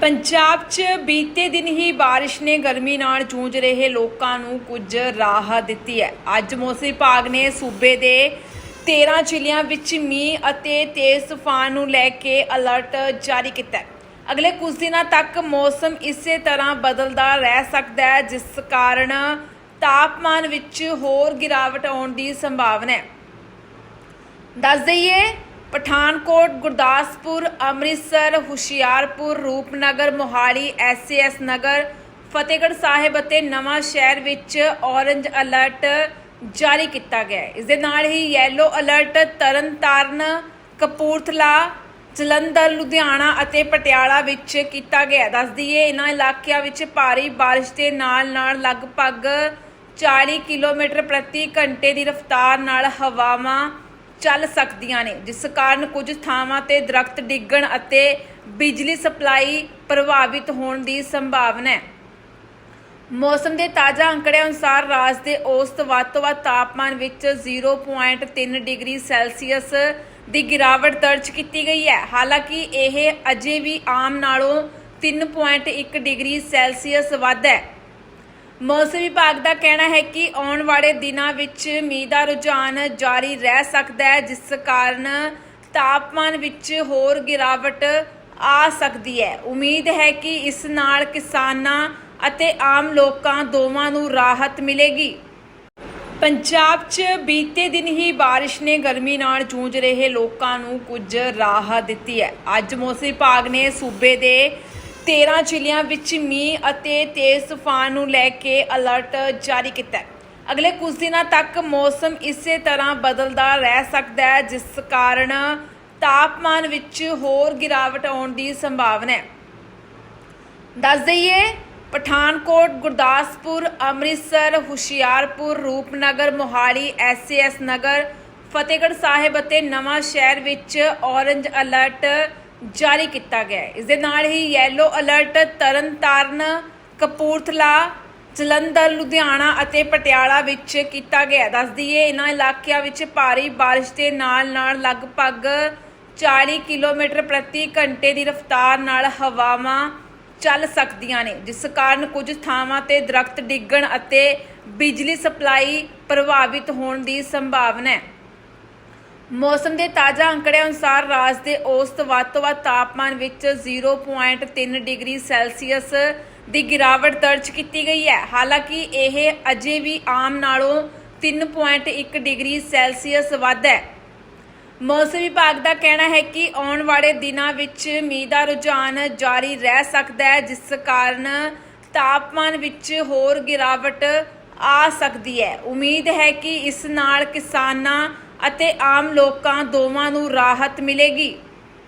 ਪੰਜਾਬ 'ਚ ਬੀਤੇ ਦਿਨ ਹੀ ਬਾਰਿਸ਼ ਨੇ ਗਰਮੀ ਨਾਲ ਜੂਝ ਰਹੇ ਲੋਕਾਂ ਨੂੰ ਕੁਝ ਰਾਹਤ ਦਿੱਤੀ ਹੈ। ਅੱਜ ਮੌਸਮ ਵਿਭਾਗ ਨੇ ਸੂਬੇ ਦੇ 13 ਜ਼ਿਲ੍ਹਿਆਂ ਵਿੱਚ ਮੀਂਹ ਅਤੇ ਤੇਜ਼ ਤੂਫਾਨ ਨੂੰ ਲੈ ਕੇ ਅਲਰਟ ਜਾਰੀ ਕੀਤਾ ਹੈ। ਅਗਲੇ ਕੁਝ ਦਿਨਾਂ ਤੱਕ ਮੌਸਮ ਇਸੇ ਤਰ੍ਹਾਂ ਬਦਲਦਾ ਰਹਿ ਸਕਦਾ ਹੈ, ਜਿਸ ਕਾਰਨ ਤਾਪਮਾਨ ਵਿੱਚ ਹੋਰ ਗਿਰਾਵਟ ਆਉਣ ਦੀ ਸੰਭਾਵਨਾ ਹੈ। ਦੱਸ ਦਈਏ ਪਠਾਨਕੋਟ, ਗੁਰਦਾਸਪੁਰ, ਅੰਮ੍ਰਿਤਸਰ, ਹੁਸ਼ਿਆਰਪੁਰ, ਰੂਪਨਗਰ, ਮੋਹਾਲੀ ਐਸਐਸ ਨਗਰ, ਫਤਿਹਗੜ੍ਹ ਸਾਹਿਬ ਅਤੇ ਨਵਾਂ ਸ਼ਹਿਰ ਵਿੱਚ ਔਰੰਜ ਅਲਰਟ ਜਾਰੀ ਕੀਤਾ ਗਿਆ ਹੈ ਇਸ ਦੇ ਨਾਲ ਹੀ ਯੈਲੋ ਅਲਰਟ ਤਰਨਤਾਰਨ, ਕਪੂਰਥਲਾ, ਜਲੰਧਰ, ਲੁਧਿਆਣਾ ਅਤੇ ਪਟਿਆਲਾ ਵਿੱਚ ਕੀਤਾ ਗਿਆ ਹੈ। ਦੱਸ ਦਈਏ ਇਹਨਾਂ ਇਲਾਕਿਆਂ ਵਿੱਚ ਭਾਰੀ ਬਾਰਿਸ਼ ਦੇ ਨਾਲ ਨਾਲ ਲਗਭਗ 40 ਕਿਲੋਮੀਟਰ ਪ੍ਰਤੀ ਘੰਟੇ ਦੀ ਰਫ਼ਤਾਰ ਨਾਲ ਹਵਾਵਾਂ ਚੱਲ ਸਕਦੀਆਂ ਨੇ, ਜਿਸ ਕਾਰਨ ਕੁਝ ਥਾਵਾਂ ਤੇ ਦਰਖਤ ਡਿੱਗਣ ਅਤੇ ਬਿਜਲੀ ਸਪਲਾਈ ਪ੍ਰਭਾਵਿਤ ਹੋਣ ਦੀ ਸੰਭਾਵਨਾ ਹੈ। ਮੌਸਮ ਦੇ ਤਾਜ਼ਾ ਅੰਕੜਿਆਂ ਅਨੁਸਾਰ ਰਾਜ ਦੇ ਔਸਤ ਵੱਧ ਤੋਂ ਵੱਧ ਤਾਪਮਾਨ ਵਿੱਚ 0.3 ਡਿਗਰੀ ਸੈਲਸੀਅਸ ਦੀ ਗਿਰਾਵਟ ਦਰਜ ਕੀਤੀ ਗਈ ਹੈ। ਹਾਲਾਂਕਿ ਇਹ ਅਜੇ ਵੀ ਆਮ ਨਾਲੋਂ 3.1 ਡਿਗਰੀ ਸੈਲਸੀਅਸ ਵੱਧ ਹੈ। ਮੌਸਮ ਵਿਭਾਗ ਦਾ ਕਹਿਣਾ ਹੈ ਕਿ ਆਉਣ ਵਾਲੇ ਦਿਨਾਂ ਵਿੱਚ ਮੀਂਹ ਦਾ ਰੁਝਾਨ ਜਾਰੀ ਰਹਿ ਸਕਦਾ ਹੈ, ਜਿਸ ਕਾਰਨ ਤਾਪਮਾਨ ਵਿੱਚ ਹੋਰ ਗਿਰਾਵਟ ਆ ਸਕਦੀ ਹੈ। ਉਮੀਦ ਹੈ ਕਿ ਇਸ ਨਾਲ ਕਿਸਾਨਾਂ ਅਤੇ ਆਮ ਲੋਕਾਂ ਦੋਵਾਂ ਨੂੰ ਰਾਹਤ ਮਿਲੇਗੀ। ਪੰਜਾਬ 'ਚ ਬੀਤੇ ਦਿਨ ਹੀ ਬਾਰਿਸ਼ ਨੇ ਗਰਮੀ ਨਾਲ ਜੂਝ ਰਹੇ ਲੋਕਾਂ ਨੂੰ ਕੁਝ ਰਾਹਤ ਦਿੱਤੀ ਹੈ। ਅੱਜ ਮੌਸਮ ਵਿਭਾਗ ਨੇ ਸੂਬੇ ਦੇ 13 ਜ਼ਿਲ੍ਹਿਆਂ ਵਿੱਚ ਮੀਂਹ ਅਤੇ ਤੇਜ਼ ਤੂਫਾਨ ਨੂੰ ਲੈ ਕੇ ਅਲਰਟ ਜਾਰੀ ਕੀਤਾ ਹੈ। ਅਗਲੇ ਕੁਝ ਦਿਨਾਂ ਤੱਕ ਮੌਸਮ ਇਸੇ ਤਰ੍ਹਾਂ ਬਦਲਦਾ ਰਹਿ ਸਕਦਾ ਹੈ, ਜਿਸ ਕਾਰਨ ਤਾਪਮਾਨ ਵਿੱਚ ਹੋਰ ਗਿਰਾਵਟ ਆਉਣ ਦੀ ਸੰਭਾਵਨਾ ਹੈ। ਦੱਸ ਦਈਏ, ਪਠਾਨਕੋਟ, ਗੁਰਦਾਸਪੁਰ, ਅੰਮ੍ਰਿਤਸਰ, ਹੁਸ਼ਿਆਰਪੁਰ, ਰੂਪਨਗਰ, ਮੋਹਾਲੀ ਐਸਐਸ ਨਗਰ, ਫਤਿਹਗੜ੍ਹ ਸਾਹਿਬ ਅਤੇ ਨਵਾਂ ਸ਼ਹਿਰ ਵਿੱਚ ਔਰੰਜ ਅਲਰਟ ਜਾਰੀ ਕੀਤਾ ਗਿਆ ਹੈ ਇਸ ਦੇ ਨਾਲ ਹੀ ਯੈਲੋ ਅਲਰਟ ਤਰਨਤਾਰਨ ਕਪੂਰਥਲਾ, ਜਲੰਧਰ, ਲੁਧਿਆਣਾ ਅਤੇ ਪਟਿਆਲਾ ਵਿੱਚ ਕੀਤਾ ਗਿਆ ਹੈ। ਦੱਸ ਦਈਏ, ਇਹਨਾਂ ਇਲਾਕਿਆਂ ਵਿੱਚ ਭਾਰੀ ਬਾਰਿਸ਼ ਦੇ ਨਾਲ ਨਾਲ ਲਗਭਗ 40 ਕਿਲੋਮੀਟਰ ਪ੍ਰਤੀ ਘੰਟੇ ਦੀ ਰਫ਼ਤਾਰ ਨਾਲ ਹਵਾਵਾਂ ਚੱਲ ਸਕਦੀਆਂ ਨੇ, ਜਿਸ ਕਾਰਨ ਕੁਝ ਥਾਵਾਂ ਤੇ ਦਰਖਤ ਡਿੱਗਣ ਅਤੇ ਬਿਜਲੀ ਸਪਲਾਈ ਪ੍ਰਭਾਵਿਤ ਹੋਣ ਦੀ ਸੰਭਾਵਨਾ ਹੈ ਮੌਸਮ ਦੇ ਤਾਜ਼ਾ ਅੰਕੜਿਆਂ ਅਨੁਸਾਰ ਰਾਜ ਦੇ ਔਸਤ ਵੱਧ ਤੋਂ ਵੱਧ ਤਾਪਮਾਨ ਵਿੱਚ 0.3 ਡਿਗਰੀ ਸੈਲਸੀਅਸ ਦੀ ਗਿਰਾਵਟ ਦਰਜ ਕੀਤੀ ਗਈ ਹੈ। ਹਾਲਾਂਕਿ ਇਹ ਅਜੇ ਵੀ ਆਮ ਨਾਲੋਂ 3.1 ਡਿਗਰੀ ਸੈਲਸੀਅਸ ਵੱਧ ਹੈ। ਮੌਸਮ ਵਿਭਾਗ ਦਾ ਕਹਿਣਾ ਹੈ ਕਿ ਆਉਣ ਵਾਲੇ ਦਿਨਾਂ ਵਿੱਚ ਮੀਂਹ ਦਾ ਰੁਝਾਨ ਜਾਰੀ ਰਹਿ ਸਕਦਾ ਹੈ, ਜਿਸ ਕਾਰਨ ਤਾਪਮਾਨ ਵਿੱਚ ਹੋਰ ਗਿਰਾਵਟ ਆ ਸਕਦੀ ਹੈ। ਉਮੀਦ ਹੈ ਕਿ ਇਸ ਨਾਲ ਕਿਸਾਨਾਂ ਅਤੇ ਆਮ ਲੋਕਾਂ ਦੋਵਾਂ ਨੂੰ ਰਾਹਤ ਮਿਲੇਗੀ।